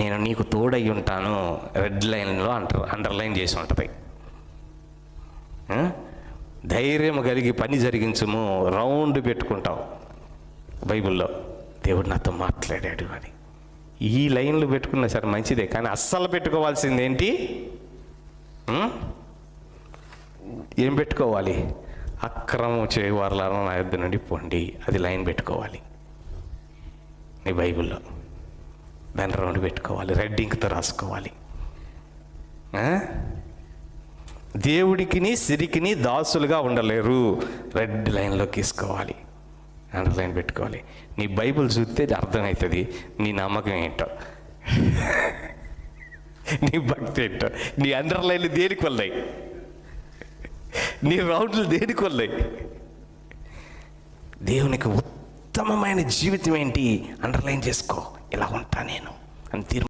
నేను నీకు తోడై ఉంటాను రెడ్ లైన్లో అంటర్ అండర్లైన్ చేసి ఉంటుంది. ధైర్యం కలిగి పని జరిగించము రౌండ్ పెట్టుకుంటావు. బైబిల్లో దేవుడు నాతో మాట్లాడాడు అని. ఈ లైన్లు పెట్టుకున్నా సరే మంచిదే కానీ అస్సలు పెట్టుకోవాల్సింది ఏంటి? ఏం పెట్టుకోవాలి? అక్రమం చేయవారులను నా యొద్ద నుండి పోండి అది లైన్ పెట్టుకోవాలి. నీ బైబిల్లో. దాన్ని రౌండ్ పెట్టుకోవాలి. రెడ్ ఇంక్తో రాసుకోవాలి. దేవుడికిని సిరికిని దాసులుగా ఉండలేరు. రెడ్ లైన్లోకి తీసుకోవాలి. అండర్లైన్ పెట్టుకోవాలి. నీ బైబిల్ చూస్తే అర్థమవుతుంది నీ నమ్మకం ఏంటో? నీ భక్తి ఏంటో? నీ అండర్లైన్లు దేనికి వల్లాయి నీ రౌండ్లు దేనికి వల్లాయి దేవునికి ఉత్తమమైన జీవితం ఏంటి? అండర్లైన్ చేసుకో. ఇలా ఉంటా నేను అని తీర్మానం